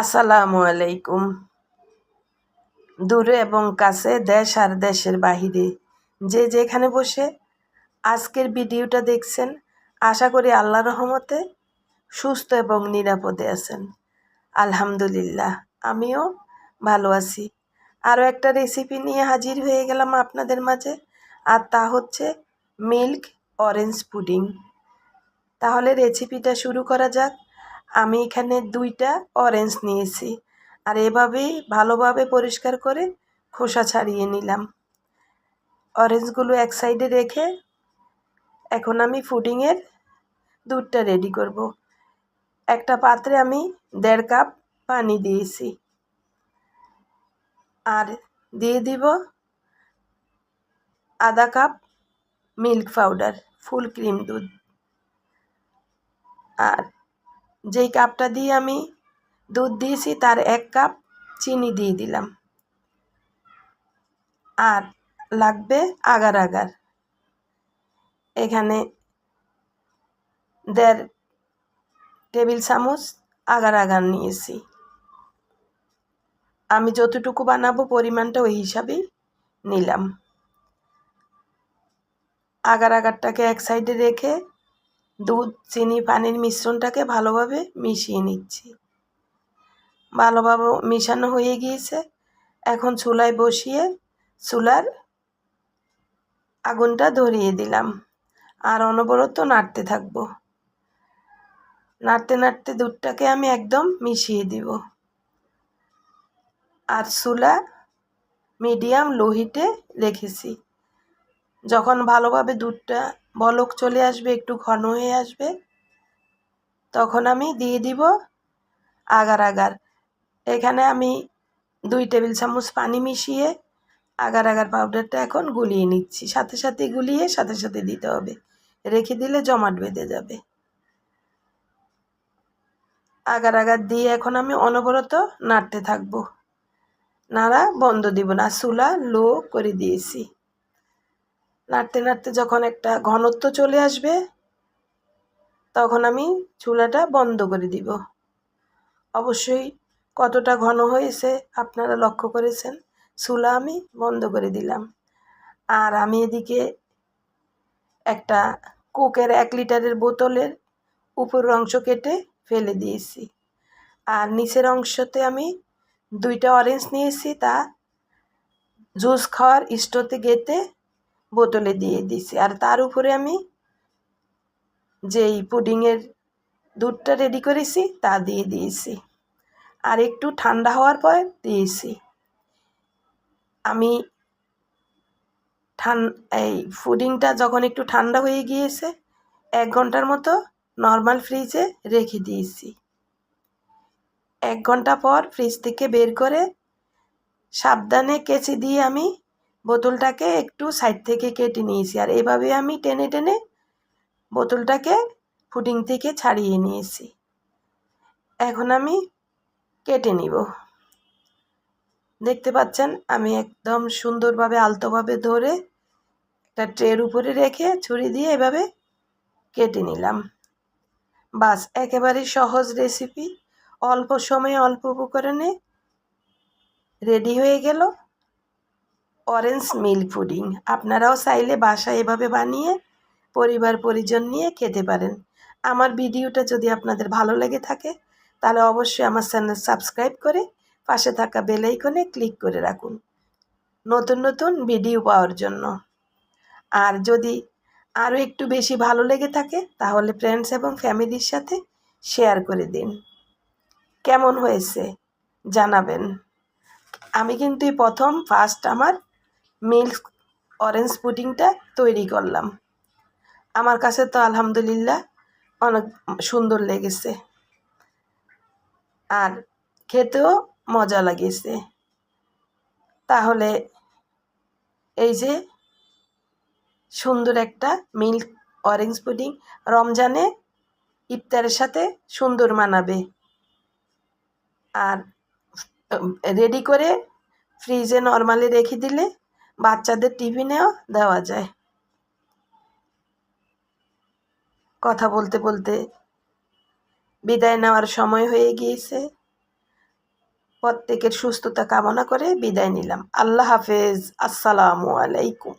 আসসালামু আলাইকুম। দূরে এবং কাছে দেশ আর দেশের বাহিরে যে যেখানে বসে আজকের ভিডিওটা দেখছেন, আশা করি আল্লাহ রহমতে সুস্থ এবং নিরাপদে আছেন। আলহামদুলিল্লাহ, আমিও ভালো আছি। আরও একটা রেসিপি নিয়ে হাজির হয়ে গেলাম আপনাদের মাঝে, আর তা হচ্ছে মিল্ক অরেঞ্জ পুডিং তাহলে রেসিপিটা শুরু করা যাক। আমি এখানে দুইটা অরেঞ্জ নিয়েছি। আর এভাবেই ভালোভাবে পরিষ্কার করে খোসা ছাড়িয়ে নিলাম। অরেঞ্জগুলো এক সাইডে রেখে এখন আমি ফুডিংয়ের দুধটা রেডি করব। একটা পাত্রে আমি দেড় কাপ পানি দিয়েছি। আর দিয়ে দিব আধা cup milk powder full cream দুধ। আর যেই কাপটা দিয়ে আমি দুধ দিয়েছি, তার এক কাপ চিনি দিয়ে দিলাম। আর লাগবে আগার আগার। এখানে দেড় টেবিল চামচ আগার আগার নিয়েছি। আমি যতটুকু বানাবো পরিমাণটা ওই হিসাবেই নিলাম। আগার আগারটাকে এক সাইডে রেখে দুধ, চিনি, পানির মিশ্রণটাকে ভালোভাবে মিশিয়ে নিচ্ছি। ভালোভাবে মিশানো হয়ে গিয়েছে। এখন চুলায় বসিয়ে চুলার আগুনটা ধরিয়ে দিলাম। আর অনবরত নাড়তে থাকব। নাড়তে নাড়তে দুধটাকে আমি একদম মিশিয়ে দিব। আর চুলা মিডিয়াম লো হিটে রেখেছি। যখন ভালোভাবে দুধটা বলক চলে আসবে, একটু ঘন হয়ে আসবে। তখন আমি দিয়ে দিব আগার আগার। এখানে আমি দুই টেবিল চামচ পানি মিশিয়ে আগার আগার পাউডারটা এখন গুলিয়ে নিচ্ছি। সাথে সাথে গুলিয়ে সাথে সাথে দিতে হবে। রেখে দিলে জমাট বেঁধে যাবে। আগার আগার দিয়ে এখন আমি অনবরত নাড়তে থাকব। নাড়া বন্ধ দিব না, চুলা লো করে দিয়েছি। নাড়তে নাড়তে যখন একটা ঘনত্ব চলে আসবে, তখন আমি চুলাটা বন্ধ করে দিব। অবশ্যই কতটা ঘন হয়েছে আপনারা লক্ষ্য করেছেন, চুলা আমি বন্ধ করে দিলাম। আর আমি এদিকে একটা কোকের এক লিটারের বোতলের উপরের অংশ কেটে ফেলে দিয়েছি। আর নিচের অংশতে আমি দুইটা অরেঞ্জ নিয়েছি, তা জুস খাওয়ার স্টোতে গেতে বোতলে দিয়ে দিয়েছি আর তার উপরে আমি যেই পুডিংয়ের দুধটা রেডি করেছি, তা দিয়ে দিয়েছি। আর একটু ঠান্ডা হওয়ার পর দিয়েছি। আমি ঠান, এই ফুডিংটা যখন একটু ঠান্ডা হয়ে গিয়েছে, এক ঘণ্টার মতো নর্মাল ফ্রিজে রেখে দিয়েছি। এক ঘণ্টা পর ফ্রিজ থেকে বের করে সাবধানে কেচি দিয়ে আমি বোতলটাকে একটু সাইড থেকে কেটে নিয়েছি। আর এভাবে আমি টেনে টেনে বোতলটাকে ফুডিং থেকে ছাড়িয়ে নিয়েছি। এখন আমি কেটে নিব। দেখতে পাচ্ছেন, আমি একদম সুন্দরভাবে আলতোভাবে ধরে একটা ট্রের উপরে রেখে ছুরি দিয়ে এভাবে কেটে নিলাম। বাস, একেবারে সহজ রেসিপি অল্প সময়ে অল্প উপকরণে রেডি হয়ে গেল। অরেঞ্জ মিল্ক পুডিং আপনারাও চাইলে বাসায় এভাবে বানিয়ে পরিবার পরিজন নিয়ে খেতে পারেন। আমার ভিডিওটা যদি আপনাদের ভালো লেগে থাকে, তাহলে অবশ্যই আমার চ্যানেল সাবস্ক্রাইব করে পাশে থাকা বেলাইকনে ক্লিক করে রাখুন। নতুন নতুন ভিডিও পাওয়ার জন্য। আর যদি আরও একটু বেশি ভালো লেগে থাকে, তাহলে ফ্রেন্ডস এবং ফ্যামিলির সাথে শেয়ার করে দিন। কেমন হয়েছে? জানাবেন। আমি কিন্তু প্রথম ফার্স্ট আমার মিল্ক অরেঞ্জ পুডিংটা তৈরি করলাম। আমার কাছে তো আলহামদুলিল্লাহ অনেক সুন্দর লেগেছে। আর খেতেও মজা লাগিয়েছে তাহলে এই যে সুন্দর একটা মিল্ক অরেঞ্জ পুডিং রমজানে ইফতারের সাথে সুন্দর মানাবে। আর রেডি করে ফ্রিজে নর্মালি রেখে দিলে বাচ্চাদের টিফিনেও দেওয়া যায়। কথা বলতে বলতে বিদায় নেওয়ার সময় হয়ে গিয়েছে। প্রত্যেকের সুস্থতা কামনা করে বিদায় নিলাম। আল্লাহ হাফেজ। আসসালামু আলাইকুম।